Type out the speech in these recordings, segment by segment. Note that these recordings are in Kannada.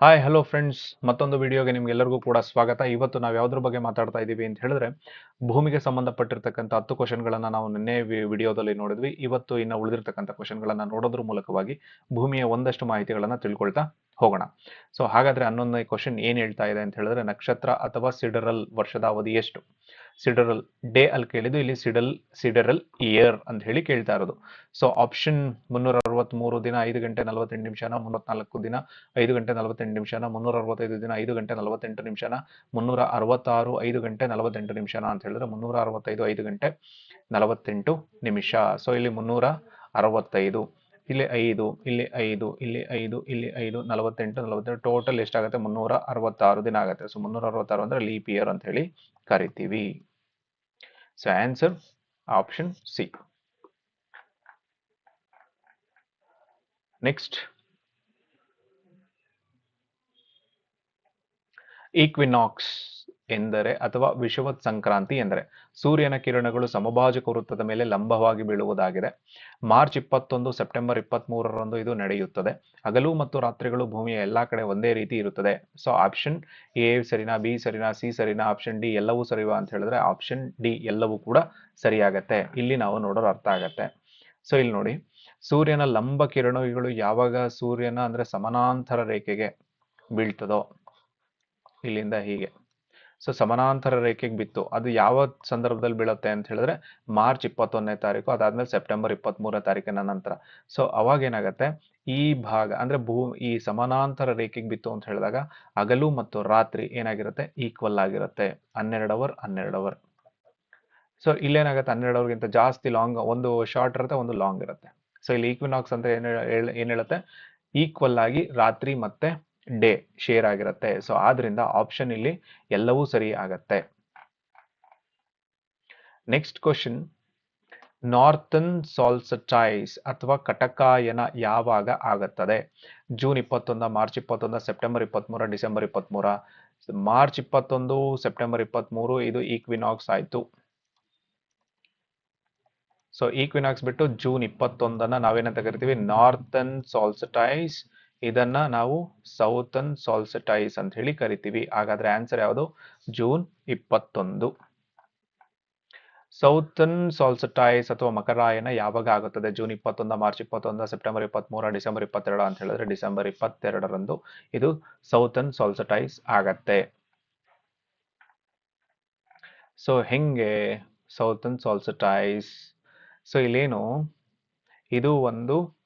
ಹಾಯ್ ಹಲೋ ಫ್ರೆಂಡ್ಸ್ ಮತ್ತೊಂದು ವಿಡಿಯೋಗೆ ನಿಮ್ಗೆಲ್ಲರಿಗೂ ಕೂಡ ಸ್ವಾಗತ. ಇವತ್ತು ನಾವು ಯಾವುದ್ರ ಬಗ್ಗೆ ಮಾತಾಡ್ತಾ ಇದ್ದೀವಿ ಅಂತ ಹೇಳಿದ್ರೆ, ಭೂಮಿಗೆ ಸಂಬಂಧಪಟ್ಟಿರ್ತಕ್ಕಂಥ ಹತ್ತು ಕ್ವಶನ್ಗಳನ್ನು ನಾವು ನಿನ್ನೆ ವಿಡಿಯೋದಲ್ಲಿ ನೋಡಿದ್ವಿ. ಇವತ್ತು ಇನ್ನು ಉಳಿದಿರ್ತಕ್ಕಂಥ ಕ್ವಶನ್ಗಳನ್ನು ನೋಡೋದ್ರ ಮೂಲಕವಾಗಿ ಭೂಮಿಯ ಒಂದಷ್ಟು ಮಾಹಿತಿಗಳನ್ನು ತಿಳ್ಕೊಳ್ತಾ ಹೋಗೋಣ. ಸೊ ಹಾಗಾದ್ರೆ ಹನ್ನೊಂದನೇ ಕ್ವಶನ್ ಏನು ಹೇಳ್ತಾ ಇದೆ ಅಂತ ಹೇಳಿದ್ರೆ, ನಕ್ಷತ್ರ ಅಥವಾ ಸಿಡರಲ್ ವರ್ಷದ ಅವಧಿ ಎಷ್ಟು? ಸಿಡರಲ್ ಡೇ ಅಲ್ಲಿ ಕೇಳಿದ್ದು, ಇಲ್ಲಿ ಸಿಡಲ್, ಸಿಡರಲ್ ಇಯರ್ ಅಂತ ಹೇಳಿ ಕೇಳ್ತಾ ಇರೋದು. ಸೊ ಆಪ್ಷನ್ ಮುನ್ನೂರ ಅರವತ್ಮೂರು ದಿನ ಐದು ಗಂಟೆ ನಲವತ್ತೆಂಟು ನಿಮಿಷನ ಮೂವತ್ನಾಲ್ಕು ದಿನ ಐದು ಗಂಟೆ ನಲವತ್ತೆಂಟು ನಿಮಿಷನ ಮುನ್ನೂರ ಅರವತ್ತೈದು ದಿನ ಐದು ಗಂಟೆ ನಲವತ್ತೆಂಟು ನಿಮಿಷನ ಮುನ್ನೂರ ಅರವತ್ತಾರು ಐದು ಗಂಟೆ ನಲವತ್ತೆಂಟು ನಿಮಿಷನ ಅಂತ ಹೇಳಿದ್ರೆ ಮುನ್ನೂರ ಅರವತ್ತೈದು ಐದು ಗಂಟೆ ನಲವತ್ತೆಂಟು ನಿಮಿಷ. ಸೊ ಇಲ್ಲಿ ಮುನ್ನೂರ ಅರವತ್ತೈದು ಇಲ್ಲಿ ಐದು ಇಲ್ಲಿ ಐದು ಇಲ್ಲಿ ಐದು ಇಲ್ಲಿ ಐದು, ನಲವತ್ತೆಂಟು ನಲವತ್ತೆಂಟು ಟೋಟಲ್ ಎಷ್ಟಾಗುತ್ತೆ? ಮುನ್ನೂರ ಅರವತ್ತಾರು ದಿನ ಆಗುತ್ತೆ. ಸೊ ಮುನ್ನೂರ ಅರವತ್ತಾರು ಅಂದ್ರೆ ಲೀಪ್ ಇಯರ್ ಅಂತ ಹೇಳಿ ಕರಿತೀವಿ. So answer option C next equinox ಎಂದರೆ ಅಥವಾ ವಿಷುವತ್ ಸಂಕ್ರಾಂತಿ ಎಂದರೆ ಸೂರ್ಯನ ಕಿರಣಗಳು ಸಮಭಾಜಕ ವೃತ್ತದ ಮೇಲೆ ಲಂಬವಾಗಿ ಬೀಳುವುದಾಗಿದೆ. ಮಾರ್ಚ್ ಇಪ್ಪತ್ತೊಂದು, ಸೆಪ್ಟೆಂಬರ್ ಇಪ್ಪತ್ತ್ ಮೂರರಂದು ಇದು ನಡೆಯುತ್ತದೆ. ಹಗಲು ಮತ್ತು ರಾತ್ರಿಗಳು ಭೂಮಿಯ ಎಲ್ಲ ಕಡೆ ಒಂದೇ ರೀತಿ ಇರುತ್ತದೆ. ಸೊ ಆಪ್ಷನ್ ಎ ಸರಿನಾ ಬಿ ಸರಿನಾ ಸಿ ಸರಿನಾ ಆಪ್ಷನ್ ಡಿ ಎಲ್ಲವೂ ಸರಿವಾ ಅಂತ ಹೇಳಿದ್ರೆ ಆಪ್ಷನ್ ಡಿ ಎಲ್ಲವೂ ಕೂಡ ಸರಿಯಾಗತ್ತೆ. ಇಲ್ಲಿ ನಾವು ನೋಡೋರು ಅರ್ಥ ಆಗತ್ತೆ. ಸೊ ಇಲ್ಲಿ ನೋಡಿ. ಸೂರ್ಯನ ಲಂಬ ಕಿರಣಗಳು ಯಾವಾಗ ಸೂರ್ಯನ ಅಂದ್ರೆ ಸಮಾನಾಂತರ ರೇಖೆಗೆ ಬೀಳ್ತದೋ ಇಲ್ಲಿಂದ ಹೀಗೆ. ಸೊ ಸಮಾನಾಂತರ ರೇಖೆಗೆ ಬಿತ್ತು. ಅದು ಯಾವ ಸಂದರ್ಭದಲ್ಲಿ ಬೀಳುತ್ತೆ ಅಂತ ಹೇಳಿದ್ರೆ ಮಾರ್ಚ್ ಇಪ್ಪತ್ತೊಂದನೇ ತಾರೀಕು, ಅದಾದ್ಮೇಲೆ ಸೆಪ್ಟೆಂಬರ್ ಇಪ್ಪತ್ತ್ ಮೂರನೇ ತಾರೀಕಿನ ನಂತರ. ಸೊ ಅವಾಗ ಏನಾಗುತ್ತೆ? ಈ ಭಾಗ ಅಂದ್ರೆ ಭೂ, ಈ ಸಮಾನಾಂತರ ರೇಖೆಗೆ ಬಿತ್ತು ಅಂತ ಹೇಳಿದಾಗ ಹಗಲು ಮತ್ತು ರಾತ್ರಿ ಏನಾಗಿರುತ್ತೆ? ಈಕ್ವಲ್ ಆಗಿರುತ್ತೆ. ಹನ್ನೆರಡು ಅವರ್ ಹನ್ನೆರಡು ಅವರ್ ಸೊ ಇಲ್ಲೇನಾಗುತ್ತೆ? ಹನ್ನೆರಡು ಅವರ್ಗಿಂತ ಜಾಸ್ತಿ ಲಾಂಗ್ ಒಂದು ಶಾರ್ಟ್ ಇರುತ್ತೆ, ಒಂದು ಲಾಂಗ್ ಇರುತ್ತೆ. ಸೊ ಇಲ್ಲಿ ಈಕ್ವಿನಾಕ್ಸ್ ಅಂದ್ರೆ ಏನ್ ಏನ್ ಹೇಳುತ್ತೆ? ಈಕ್ವಲ್ ಆಗಿ ರಾತ್ರಿ ಮತ್ತೆ ಡೇ ಶೇರ್ ಆಗಿರುತ್ತೆ. ಸೊ ಆದ್ರಿಂದ ಆಪ್ಷನ್ ಇಲ್ಲಿ ಎಲ್ಲವೂ ಸರಿ ಆಗತ್ತೆ. ನೆಕ್ಸ್ಟ್ ಕ್ವಶನ್ ನಾರ್ತನ್ ಸಾಲ್ಸಟೈಸ್ ಅಥವಾ ಕಟಕಾಯನ ಯಾವಾಗ ಆಗುತ್ತದೆ? ಜೂನ್ ಇಪ್ಪತ್ತೊಂದ ಮಾರ್ಚ್ ಇಪ್ಪತ್ತೊಂದ ಸೆಪ್ಟೆಂಬರ್ ಇಪ್ಪತ್ಮೂರ ಡಿಸೆಂಬರ್ ಇಪ್ಪತ್ಮೂರ. ಮಾರ್ಚ್ ಇಪ್ಪತ್ತೊಂದು ಸೆಪ್ಟೆಂಬರ್ ಇಪ್ಪತ್ಮೂರು, ಇದು ಈಕ್ವಿನಾಕ್ಸ್ ಆಯ್ತು. ಸೊ ಈಕ್ವಿನಾಕ್ಸ್ ಬಿಟ್ಟು ಜೂನ್ ಇಪ್ಪತ್ತೊಂದನ್ನ ನಾವೇನಂತ ಕರಿತೀವಿ? ನಾರ್ತನ್ ಸಾಲ್ಸಟೈಸ್ ಇದನ್ನ ನಾವು ಸೌತನ್ ಸಾಲ್ಸಟೈಸ್ ಅಂತ ಹೇಳಿ ಕರಿತೀವಿ. ಹಾಗಾದ್ರೆ ಆನ್ಸರ್ ಯಾವುದು? ಜೂನ್ ಇಪ್ಪತ್ತೊಂದು. ಸೌತನ್ ಸಾಲ್ಸಟೈಸ್ ಅಥವಾ ಮಕರಾಯನ ಯಾವಾಗ ಆಗುತ್ತದೆ? ಜೂನ್ ಇಪ್ಪತ್ತೊಂದ, ಮಾರ್ಚ್ ಇಪ್ಪತ್ತೊಂದ, ಸೆಪ್ಟೆಂಬರ್ ಇಪ್ಪತ್ಮೂರ, ಡಿಸೆಂಬರ್ ಇಪ್ಪತ್ತೆರಡು ಅಂತ ಹೇಳಿದ್ರೆ ಡಿಸೆಂಬರ್ ಇಪ್ಪತ್ತೆರಡರಂದು ಇದು ಸೌತನ್ ಸಾಲ್ಸಟೈಸ್ ಆಗತ್ತೆ. ಸೊ ಹೆಂಗೆ ಸೌತನ್ ಸಾಲ್ಸಟೈಸ್ ಸೊ ಇಲ್ಲೇನು? ಇದು ಒಂದು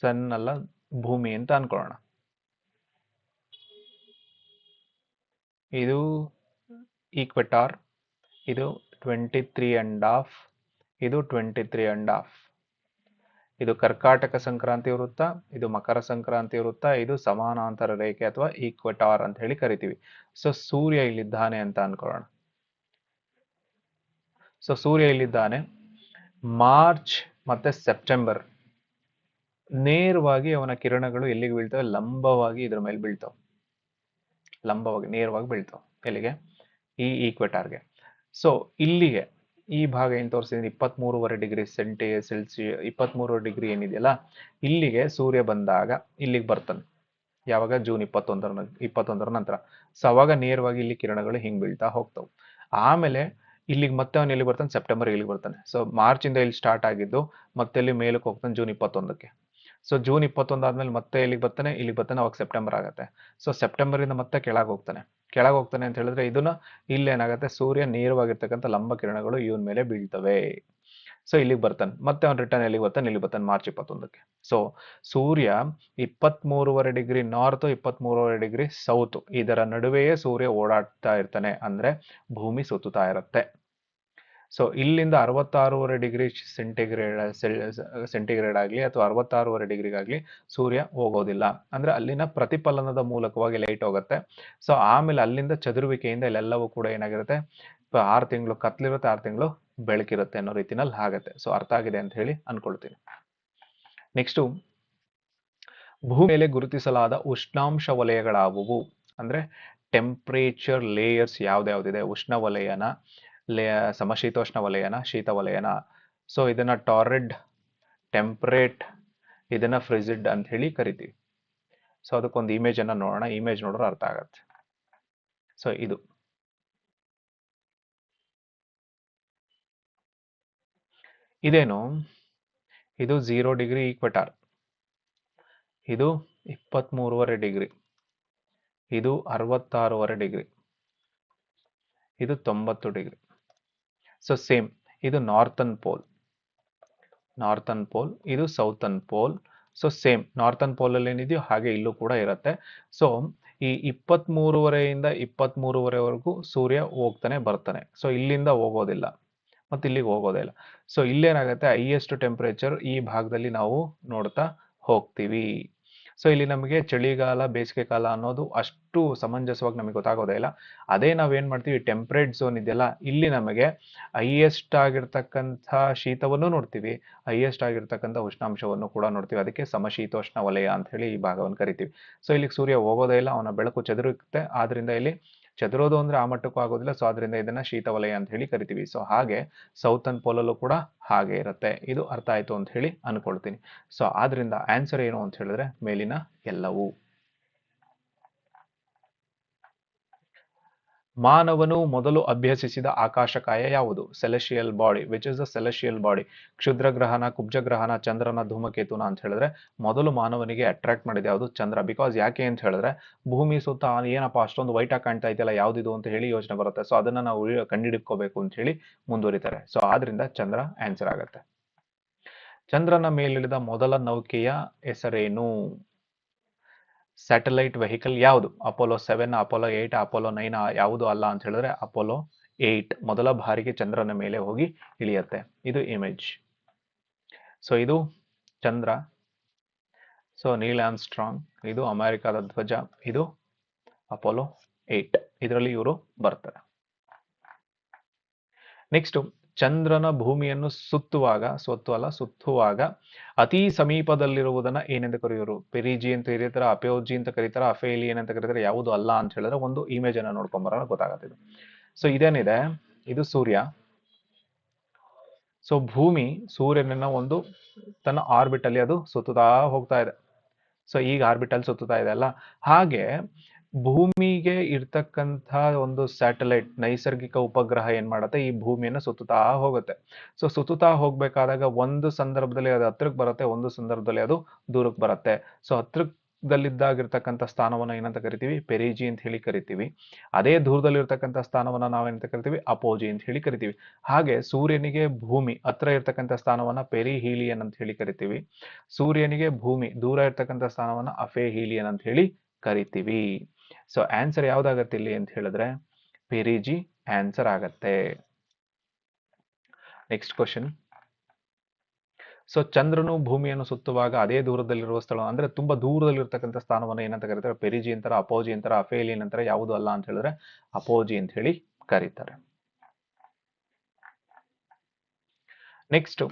ಸನ್ ಅಲ್ಲ ಭೂಮಿ ಅಂತ ಅನ್ಕೊಳ್ಳೋಣ. ಇದು ಈಕ್ವೆಟಾರ್ ಇದು ಟ್ವೆಂಟಿ ತ್ರೀ ಅಂಡ್ ಹಾಫ್ ಇದು ಟ್ವೆಂಟಿ ತ್ರೀ ಅಂಡ್ ಹಾಫ್ ಇದು ಕರ್ಕಾಟಕ ಸಂಕ್ರಾಂತಿ ವೃತ್ತ, ಇದು ಮಕರ ಸಂಕ್ರಾಂತಿ ವೃತ್ತ, ಇದು ಸಮಾನಾಂತರ ರೇಖೆ ಅಥವಾ ಈಕ್ವೆಟಾರ್ ಅಂತ ಹೇಳಿ ಕರಿತೀವಿ. ಸೊ ಸೂರ್ಯ ಇಲ್ಲಿದ್ದಾನೆ ಅಂತ ಅನ್ಕೊಳ್ಳೋಣ. ಸೊ ಸೂರ್ಯ ಇಲ್ಲಿದ್ದಾನೆ. ಮಾರ್ಚ್ ಮತ್ತೆ ಸೆಪ್ಟೆಂಬರ್ ನೇರವಾಗಿ ಅವನ ಕಿರಣಗಳು ಎಲ್ಲಿಗೆ ಬೀಳ್ತವೆ? ಲಂಬವಾಗಿ ಇದ್ರ ಮೇಲೆ ಬೀಳ್ತಾವೆ. ಲಂಬವಾಗಿ, ನೇರವಾಗಿ ಬೀಳ್ತಾವೆ. ಎಲ್ಲಿಗೆ? ಈ ಈಕ್ವೆಟಾರ್ಗೆ ಸೊ ಇಲ್ಲಿಗೆ ಈ ಭಾಗ ಏನು ತೋರಿಸಿದ್ರೆ ಇಪ್ಪತ್ಮೂರುವರೆ ಡಿಗ್ರಿ ಸೆಂಟಿ ಸೆಲ್ಸಿ ಇಪ್ಪತ್ತ್ಮೂರು ಡಿಗ್ರಿ ಏನಿದೆಯಲ್ಲ, ಇಲ್ಲಿಗೆ ಸೂರ್ಯ ಬಂದಾಗ ಇಲ್ಲಿಗೆ ಬರ್ತಾನೆ. ಯಾವಾಗ? ಜೂನ್ ಇಪ್ಪತ್ತೊಂದರ ಇಪ್ಪತ್ತೊಂದರ ನಂತರ. ಸೊ ಅವಾಗ ನೇರವಾಗಿ ಇಲ್ಲಿ ಕಿರಣಗಳು ಹಿಂಗೆ ಬೀಳ್ತಾ ಹೋಗ್ತಾವೆ. ಆಮೇಲೆ ಇಲ್ಲಿಗೆ ಮತ್ತೆ ಅವನು ಎಲ್ಲಿ ಬರ್ತಾನೆ? ಸೆಪ್ಟೆಂಬರ್ ಇಲ್ಲಿಗೆ ಬರ್ತಾನೆ? ಸೊ ಮಾರ್ಚ್ ಇಂದ ಇಲ್ಲಿ ಸ್ಟಾರ್ಟ್ ಆಗಿದ್ದು ಮತ್ತೆ ಇಲ್ಲಿ ಮೇಲಕ್ಕೆ ಹೋಗ್ತಾನೆ? ಜೂನ್ ಇಪ್ಪತ್ತೊಂದಕ್ಕೆ. ಸೊ ಜೂನ್ ಇಪ್ಪತ್ತೊಂದು ಆದ್ಮೇಲೆ ಮತ್ತೆ ಇಲ್ಲಿಗೆ ಬರ್ತಾನೆ ಇಲ್ಲಿಗೆ ಬರ್ತಾನೆ, ಅವಾಗ ಸೆಪ್ಟೆಂಬರ್ ಆಗುತ್ತೆ. ಸೊ ಸೆಪ್ಟೆಂಬರ್ ಇಂದ ಮತ್ತೆ ಕೆಳಗೆ ಹೋಗ್ತಾನೆ. ಕೆಳಗೆ ಹೋಗ್ತಾನೆ ಅಂತ ಹೇಳಿದ್ರೆ ಇದನ್ನ ಇಲ್ಲೇನಾಗುತ್ತೆ? ಸೂರ್ಯ ನೇರವಾಗಿರ್ತಕ್ಕಂಥ ಲಂಬ ಕಿರಣಗಳು ಇವನ್ ಮೇಲೆ ಬೀಳ್ತವೆ. ಸೊ ಇಲ್ಲಿಗೆ ಬರ್ತಾನೆ. ಮತ್ತೆ ಅವ್ನು ರಿಟರ್ನ್ ಎಲ್ಲಿಗೆ ಬರ್ತಾನೆ? ಇಲ್ಲಿ ಬರ್ತಾನೆ ಮಾರ್ಚ್ ಇಪ್ಪತ್ತೊಂದಕ್ಕೆ. ಸೊ ಸೂರ್ಯ ಇಪ್ಪತ್ಮೂರುವರೆ ಡಿಗ್ರಿ ನಾರ್ತ್ ಇಪ್ಪತ್ಮೂರುವರೆ ಡಿಗ್ರಿ ಸೌತ್ ಇದರ ನಡುವೆಯೇ ಸೂರ್ಯ ಓಡಾಡ್ತಾ ಇರ್ತಾನೆ. ಅಂದ್ರೆ ಭೂಮಿ ಸುತ್ತುತ್ತಾ ಇರುತ್ತೆ. ಸೊ ಇಲ್ಲಿಂದ ಅರವತ್ತಾರೂವರೆ ಡಿಗ್ರಿ ಸೆಂಟಿಗ್ರೇಡ್ ಸೆಂಟಿಗ್ರೇಡ್ ಆಗಲಿ ಅಥವಾ ಅರವತ್ತಾರೂವರೆ ಡಿಗ್ರಿಗಾಗಲಿ ಸೂರ್ಯ ಹೋಗೋದಿಲ್ಲ. ಅಂದ್ರೆ ಅಲ್ಲಿನ ಪ್ರತಿಫಲನದ ಮೂಲಕವಾಗಿ ಲೈಟ್ ಹೋಗುತ್ತೆ. ಸೊ ಆಮೇಲೆ ಅಲ್ಲಿಂದ ಚದುರುವಿಕೆಯಿಂದ ಇಲ್ಲೆಲ್ಲವೂ ಕೂಡ ಏನಾಗಿರುತ್ತೆ? ಆರು ತಿಂಗಳು ಕತ್ಲಿರುತ್ತೆ, ಆರು ತಿಂಗಳು ಬೆಳಕಿರುತ್ತೆ ಅನ್ನೋ ರೀತಿನಲ್ಲಿ ಆಗುತ್ತೆ. ಸೊ ಅರ್ಥ ಆಗಿದೆ ಅಂತ ಹೇಳಿ ಅನ್ಕೊಳ್ತೀನಿ. ನೆಕ್ಸ್ಟು ಭೂ ಮೇಲೆ ಗುರುತಿಸಲಾದ ಉಷ್ಣಾಂಶ ವಲಯಗಳಾವುವು? ಅಂದ್ರೆ ಟೆಂಪ್ರೇಚರ್ ಲೇಯರ್ಸ್ ಯಾವ್ದ್ಯಾವ್ದಿದೆ? ಉಷ್ಣ ವಲಯನ ಲೇ, ಸಮಶೀತೋಷ್ಣ ವಲಯನ, ಶೀತ ವಲಯನ. ಸೊ ಇದನ್ನ ಟಾರಿಡ್ ಟೆಂಪ್ರೇಟ್ ಇದನ್ನ ಫ್ರಿಜಿಡ್ ಅಂತ ಹೇಳಿ ಕರಿತೀವಿ. ಸೊ ಅದಕ್ಕೊಂದು ಇಮೇಜ್ ಅನ್ನ ನೋಡೋಣ. ಇಮೇಜ್ ನೋಡಿದ್ರೆ ಅರ್ಥ ಆಗತ್ತೆ. ಸೊ ಇದು. ಇದೇನು? ಇದು ಝೀರೋ ಡಿಗ್ರಿ ಈಕ್ವೆಟಾರ್ ಇದು ಇಪ್ಪತ್ತ್ಮೂರುವರೆ ಡಿಗ್ರಿ ಇದು ಅರವತ್ತಾರೂವರೆ ಡಿಗ್ರಿ ಇದು ತೊಂಬತ್ತು ಡಿಗ್ರಿ ಸೊ ಸೇಮ್ ಇದು ನಾರ್ತನ್ ಪೋಲ್ ನಾರ್ತನ್ ಪೋಲ್ ಇದು southern pole so same northern ಪೋಲಲ್ಲಿ ಏನಿದೆಯೋ ಹಾಗೆ ಇಲ್ಲೂ ಕೂಡ ಇರುತ್ತೆ. ಸೊ ಈ ಇಪ್ಪತ್ತ್ಮೂರುವರೆಯಿಂದ ಇಪ್ಪತ್ತ್ಮೂರುವರೆವರೆಗೂ ಸೂರ್ಯ ಹೋಗ್ತಾನೆ, ಬರ್ತಾನೆ. ಸೊ ಇಲ್ಲಿಂದ ಹೋಗೋದಿಲ್ಲ. ಮತ್ತು ಇಲ್ಲಿಗೆ ಹೋಗೋದೇ ಇಲ್ಲ. ಸೊ ಇಲ್ಲೇನಾಗುತ್ತೆ? ಹೈಯೆಸ್ಟ್ ಟೆಂಪ್ರೇಚರ್ ಈ ಭಾಗದಲ್ಲಿ ನಾವು ನೋಡ್ತಾ ಹೋಗ್ತೀವಿ. ಸೊ ಇಲ್ಲಿ ನಮಗೆ ಚಳಿಗಾಲ ಬೇಸಿಗೆ ಕಾಲ ಅನ್ನೋದು ಅಷ್ಟು ಸಮಂಜಸವಾಗಿ ನಮಗೆ ಗೊತ್ತಾಗೋದೇ ಇಲ್ಲ. ಅದೇ ನಾವೇನು ಮಾಡ್ತೀವಿ ಟೆಂಪ್ರೇಟ್ ಝೋನ್ ಇದೆಯಲ್ಲ, ಇಲ್ಲಿ ನಮಗೆ ಹೈಯೆಸ್ಟ್ ಆಗಿರ್ತಕ್ಕಂಥ ಶೀತವನ್ನು ನೋಡ್ತೀವಿ. ಹೈಯೆಸ್ಟ್ ಆಗಿರ್ತಕ್ಕಂಥ ಉಷ್ಣಾಂಶವನ್ನು ಕೂಡ ನೋಡ್ತೀವಿ. ಅದಕ್ಕೆ ಸಮಶೀತೋಷ್ಣ ವಲಯ ಅಂತ ಹೇಳಿ ಈ ಭಾಗವನ್ನು ಕರಿತೀವಿ. ಸೊ ಇಲ್ಲಿಗೆ ಸೂರ್ಯ ಹೋಗೋದೇ ಇಲ್ಲ, ಅವನ ಬೆಳಕು ಚದುರುತ್ತೆ ಆದ್ರಿಂದ ಇಲ್ಲಿ ಚದುರೋದು ಅಂದ್ರೆ ಆ ಮಟ್ಟಕ್ಕೂ ಆಗೋದಿಲ್ಲ. ಸೊ ಅದರಿಂದ ಇದನ್ನ ಶೀತ ವಲಯ ಅಂತ ಹೇಳಿ ಕರಿತೀವಿ. ಸೊ ಹಾಗೆ ಸೌತ್ ಸೌತನ್ ಪೋಲಲ್ಲೂ ಕೂಡ ಹಾಗೆ ಇರುತ್ತೆ. ಇದು ಅರ್ಥ ಆಯ್ತು ಅಂತ ಹೇಳಿ ಅನ್ಕೊಳ್ತೀನಿ. ಸೊ ಆದ್ರಿಂದ ಆನ್ಸರ್ ಏನು ಅಂತ ಹೇಳಿದ್ರೆ ಮೇಲಿನ ಎಲ್ಲವೂ. ಮಾನವನು ಮೊದಲು ಅಭ್ಯಸಿಸಿದ ಆಕಾಶಕಾಯ ಯಾವುದು? Celestial body which is the celestial body ಕ್ಷುದ್ರ ಗ್ರಹಣ ಕುಬ್ಜ ಗ್ರಹಣ ಚಂದ್ರನ, ಧೂಮಕೇತುನ ಅಂತ ಹೇಳಿದ್ರೆ ಮೊದಲು ಮಾನವನಿಗೆ ಅಟ್ರಾಕ್ಟ್ ಮಾಡಿದ ಯಾವುದು? ಚಂದ್ರ. ಬಿಕಾಸ್ ಯಾಕೆ ಅಂತ ಹೇಳಿದ್ರೆ ಭೂಮಿ ಸುತ್ತ ಏನಪ್ಪ ಅಷ್ಟೊಂದು ವೈಟ್ ಆಗಿ ಕಾಣ್ತಾ ಇದೆಯಲ್ಲ, ಯಾವ್ದಿದು ಅಂತ ಹೇಳಿ ಯೋಚನೆ ಬರುತ್ತೆ. ಸೊ ಅದನ್ನ ನಾವು ಕಂಡಿಡ್ಕೋಬೇಕು ಅಂತ ಹೇಳಿ ಮುಂದುವರಿತಾರೆ. ಸೊ ಆದ್ರಿಂದ ಚಂದ್ರ ಆನ್ಸರ್ ಆಗುತ್ತೆ. ಚಂದ್ರನ ಮೇಲಿಳಿದ ಮೊದಲ ನೌಕೆಯ ಹೆಸರೇನು? ಸ್ಯಾಟಲೈಟ್ ವೆಹಿಕಲ್ ಯಾವುದು? Apollo seven Apollo eight Apollo nine ಯಾವುದು ಅಲ್ಲ ಅಂತ ಹೇಳಿದ್ರೆ ಅಪೋಲೋ ಏಯ್ಟ್ ಮೊದಲ ಬಾರಿಗೆ ಚಂದ್ರನ ಮೇಲೆ ಹೋಗಿ ಇಳಿಯತ್ತೆ. ಇದು ಇಮೇಜ್ ಸೊ ಇದು ಚಂದ್ರ. ಸೊ ನೀಲ್ ಆಮ್ಸ್ಟ್ರಾಂಗ್ ಇದು ಅಮೆರಿಕದ ಧ್ವಜ. ಇದು ಅಪೋಲೋ ಏಟ್ ಇದರಲ್ಲಿ ಇವರು ಬರ್ತಾರೆ. ನೆಕ್ಸ್ಟ್ ಚಂದ್ರನ ಭೂಮಿಯನ್ನು ಸುತ್ತುವಾಗ ಸುತ್ತು ಅಲ್ಲ, ಸುತ್ತುವಾಗ ಅತಿ ಸಮೀಪದಲ್ಲಿರುವುದನ್ನ ಏನೆಂದು ಕರೆಯೋರು? ಪೆರಿಜಿ ಅಂತ ಕರೀತಾರೆ ಅಪಯೋಜಿ ಅಂತ ಕರೀತಾರೆ, ಅಫೇಲಿ ಏನಂತ ಕರೀತಾರೆ, ಯಾವುದು ಅಲ್ಲ ಅಂತ ಹೇಳಿದ್ರೆ ಒಂದು ಇಮೇಜ್ ಅನ್ನ ನೋಡ್ಕೊಂಬರೋಣ ಗೊತ್ತಾಗತ್ತೆ ಸೊ ಇದೇನಿದೆ? ಇದು ಸೂರ್ಯ. ಸೊ ಭೂಮಿ ಸೂರ್ಯನನ್ನ ಒಂದು ತನ್ನ ಆರ್ಬಿಟ್ ಅಲ್ಲಿ ಅದು ಸುತ್ತುತ್ತಾ ಹೋಗ್ತಾ ಇದೆ. ಸೊ ಈಗ ಆರ್ಬಿಟಲ್ ಸುತ್ತುತ್ತಾ ಇದೆ ಅಲ್ಲ? ಹಾಗೆ ಭೂಮಿಗೆ ಇರ್ತಕ್ಕಂಥ ಒಂದು ಸ್ಯಾಟಲೈಟ್ ನೈಸರ್ಗಿಕ ಉಪಗ್ರಹ ಏನ್ ಮಾಡುತ್ತೆ? ಈ ಭೂಮಿಯನ್ನು ಸುತ್ತುತ್ತಾ ಹೋಗುತ್ತೆ. ಸೊ, ಸುತ್ತುತ್ತಾ ಹೋಗ್ಬೇಕಾದಾಗ ಒಂದು ಸಂದರ್ಭದಲ್ಲಿ ಅದು ಹತ್ರಕ್ಕೆ ಬರುತ್ತೆ, ಒಂದು ಸಂದರ್ಭದಲ್ಲಿ ಅದು ದೂರಕ್ಕೆ ಬರುತ್ತೆ. ಸೊ ಹತ್ರದಲ್ಲಿದ್ದಾಗಿರ್ತಕ್ಕಂಥ ಸ್ಥಾನವನ್ನ ಏನಂತ ಕರಿತೀವಿ? ಪೆರಿಜಿ ಅಂತ ಹೇಳಿ ಕರಿತೀವಿ. ಅದೇ ದೂರದಲ್ಲಿರ್ತಕ್ಕಂಥ ಸ್ಥಾನವನ್ನ ನಾವೇನಂತ ಕರಿತೀವಿ? ಅಪೋಜಿ ಅಂತ ಹೇಳಿ ಕರಿತೀವಿ. ಹಾಗೆ ಸೂರ್ಯನಿಗೆ ಭೂಮಿ, ಹತ್ರ ಇರ್ತಕ್ಕಂಥ ಸ್ಥಾನವನ್ನ ಪೆರಿಹೀಲಿಯನ್ ಅಂತ ಹೇಳಿ ಕರಿತೀವಿ. ಸೂರ್ಯನಿಗೆ ಭೂಮಿ, ದೂರ ಇರ್ತಕ್ಕಂಥ ಸ್ಥಾನವನ್ನ ಅಫೇಹೀಲಿಯನ್ ಅಂತ ಹೇಳಿ ಕರಿತೀವಿ. ಸೊ ಆನ್ಸರ್ ಯಾವ್ದಾಗತ್ತೆ ಇಲ್ಲಿ ಅಂತ ಹೇಳಿದ್ರೆ, ಪಿರಿಜಿ ಆನ್ಸರ್ ಆಗತ್ತೆ. ನೆಕ್ಸ್ಟ್ ಕ್ವಶನ್ ಸೊ ಚಂದ್ರನು ಭೂಮಿಯನ್ನು ಸುತ್ತುವಾಗ ಅದೇ ದೂರದಲ್ಲಿರುವ ಸ್ಥಳ, ಅಂದ್ರೆ ತುಂಬಾ ದೂರದಲ್ಲಿರ್ತಕ್ಕಂಥ ಸ್ಥಾನವನ್ನು ಏನಂತ ಕರೀತಾರೆ? ಪೆರಿಜಿ ಅಂತಾರೆ, ಅಪೋಜಿ ಅಂತಾರೆ ಅಫೇಲಿಯನ್ ಅಂತಾರೆ, ಯಾವುದು ಅಲ್ಲ ಅಂತ ಹೇಳಿದ್ರೆ ಅಪೋಜಿ ಅಂತ ಹೇಳಿ ಕರೀತಾರೆ. ನೆಕ್ಸ್ಟ್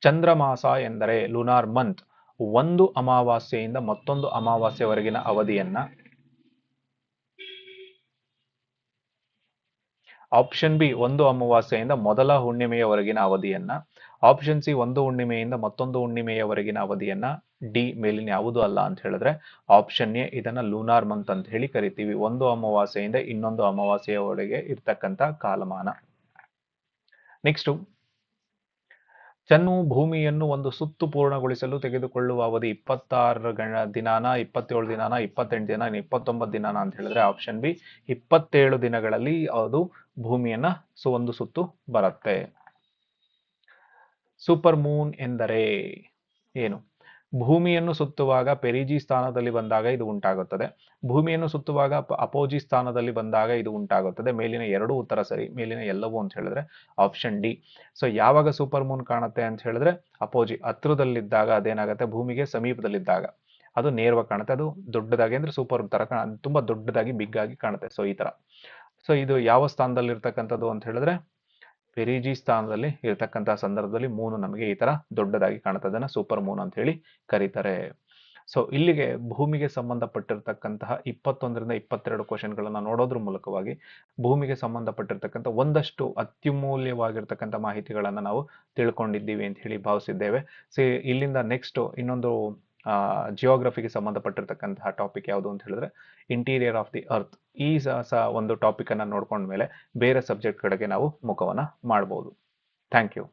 ಚಂದ್ರಮಾಸ ಎಂದರೆ ಲುನಾರ್ ಮಂತ್ ಒಂದು ಅಮಾವಾಸ್ಯೆಯಿಂದ ಮತ್ತೊಂದು ಅಮಾವಾಸ್ಯವರೆಗಿನ ಅವಧಿಯನ್ನ ಆಪ್ಷನ್ ಬಿ ಒಂದು ಅಮಾವಾಸ್ಯೆಯಿಂದ ಮೊದಲ ಹುಣ್ಣಿಮೆಯವರೆಗಿನ ಅವಧಿಯನ್ನ. ಆಪ್ಷನ್ ಸಿ ಒಂದು ಹುಣ್ಣಿಮೆಯಿಂದ ಮತ್ತೊಂದು ಹುಣ್ಣಿಮೆಯವರೆಗಿನ ಅವಧಿಯನ್ನ. ಡಿ ಮೇಲಿನ ಯಾವುದು ಅಲ್ಲ ಅಂತ ಹೇಳಿದ್ರೆ ಆಪ್ಷನ್ ಎ ಇದನ್ನ ಲೂನಾರ್ ಮಂತ್ ಅಂತ ಹೇಳಿ ಕರಿತೀವಿ. ಒಂದು ಅಮಾವಾಸ್ಯೆಯಿಂದ ಇನ್ನೊಂದು ಅಮಾವಾಸ್ಯೆಯವರೆಗೆ ಇರ್ತಕ್ಕಂಥ ಕಾಲಮಾನ. ನೆಕ್ಸ್ಟ್ ಚನ್ನು ಭೂಮಿಯನ್ನು ಒಂದು ಸುತ್ತು ಪೂರ್ಣಗೊಳಿಸಲು ತೆಗೆದುಕೊಳ್ಳುವ ಅವಧಿ ಇಪ್ಪತ್ತಾರು ಗಣ ದಿನಾನ, ಇಪ್ಪತ್ತೇಳು ದಿನಾನ, ಇಪ್ಪತ್ತೆಂಟು ದಿನ ಇಪ್ಪತ್ತೊಂಬತ್ತು ದಿನಾನ ಅಂತ ಹೇಳಿದ್ರೆ ಆಪ್ಷನ್ ಬಿ ಇಪ್ಪತ್ತೇಳು ದಿನಗಳಲ್ಲಿ ಅದು ಭೂಮಿಯನ್ನ ಸು, ಒಂದು ಸುತ್ತು ಬರುತ್ತೆ. ಸೂಪರ್ ಮೂನ್ ಎಂದರೆ ಏನು? ಭೂಮಿಯನ್ನು ಸುತ್ತುವಾಗ ಪೆರಿಜಿ ಸ್ಥಾನದಲ್ಲಿ ಬಂದಾಗ ಇದು ಉಂಟಾಗುತ್ತದೆ. ಭೂಮಿಯನ್ನು ಸುತ್ತುವಾಗ ಅಪೋಜಿ ಸ್ಥಾನದಲ್ಲಿ ಬಂದಾಗ ಇದು ಉಂಟಾಗುತ್ತದೆ. ಮೇಲಿನ ಎರಡು ಉತ್ತರ ಸರಿ, ಮೇಲಿನ ಎಲ್ಲವೂ ಅಂತ ಹೇಳಿದ್ರೆ ಆಪ್ಷನ್ ಡಿ. ಸೊ, ಯಾವಾಗ ಸೂಪರ್ ಮೂನ್ ಕಾಣುತ್ತೆ ಅಂತ ಹೇಳಿದ್ರೆ ಅಪೋಜಿ ಹತ್ರದಲ್ಲಿದ್ದಾಗ ಅದೇನಾಗುತ್ತೆ? ಭೂಮಿಗೆ ಸಮೀಪದಲ್ಲಿದ್ದಾಗ. ಅದು ನೇರವಾಗಿ ಕಾಣುತ್ತೆ. ಅದು ದೊಡ್ಡದಾಗಿ ಅಂದ್ರೆ ಸೂಪರ್ ತರ ತುಂಬಾ ದೊಡ್ಡದಾಗಿ ಬಿಗ್ ಆಗಿ ಕಾಣುತ್ತೆ. ಸೊ, ಈ ತರ ಸೊ, ಇದು ಯಾವ ಸ್ಥಾನದಲ್ಲಿ ಇರ್ತಕ್ಕಂಥದ್ದು ಅಂತ ಹೇಳಿದ್ರೆ ಪೆರಿಜಿ ಸ್ಥಾನದಲ್ಲಿ ಇರತಕ್ಕಂತಹ ಸಂದರ್ಭದಲ್ಲಿ ಮೂನು ನಮಗೆ ಈ ತರ ದೊಡ್ಡದಾಗಿ ಕಾಣುತ್ತೆ ಅದನ್ನ ಸೂಪರ್ ಮೂನ್ ಅಂತ ಹೇಳಿ ಕರೀತಾರೆ. ಸೊ ಇಲ್ಲಿಗೆ ಭೂಮಿಗೆ ಸಂಬಂಧಪಟ್ಟಿರ್ತಕ್ಕಂತಹ ಇಪ್ಪತ್ತೊಂದರಿಂದ ಇಪ್ಪತ್ತೆರಡು ಕ್ವಶನ್ಗಳನ್ನ ನೋಡೋದ್ರ ಮೂಲಕವಾಗಿ ಭೂಮಿಗೆ ಸಂಬಂಧಪಟ್ಟಿರ್ತಕ್ಕಂಥ ಒಂದಷ್ಟು ಅತ್ಯಮೂಲ್ಯವಾಗಿರ್ತಕ್ಕಂಥ ಮಾಹಿತಿಗಳನ್ನು ನಾವು ತಿಳ್ಕೊಂಡಿದ್ದೀವಿ ಅಂತ ಹೇಳಿ ಭಾವಿಸಿದ್ದೇವೆ. ಸೊ ಇಲ್ಲಿಂದ ನೆಕ್ಸ್ಟ್ ಇನ್ನೊಂದು ಜಿಯೋಗ್ರಫಿಗೆ ಸಂಬಂಧಪಟ್ಟಿರ್ತಕ್ಕಂತಹ ಟಾಪಿಕ್ ಯಾವುದು ಅಂತ ಹೇಳಿದ್ರೆ ಇಂಟೀರಿಯರ್ ಆಫ್ ದಿ ಅರ್ತ್ ಈ ಸಹ ಒಂದು ಟಾಪಿಕ್ ಅನ್ನ ನೋಡ್ಕೊಂಡ್ಮೇಲೆ ಬೇರೆ ಸಬ್ಜೆಕ್ಟ್ ಕಡೆಗೆ ನಾವು ಮುಖವನ್ನ ಮಾಡ್ಬೋದು. Thank you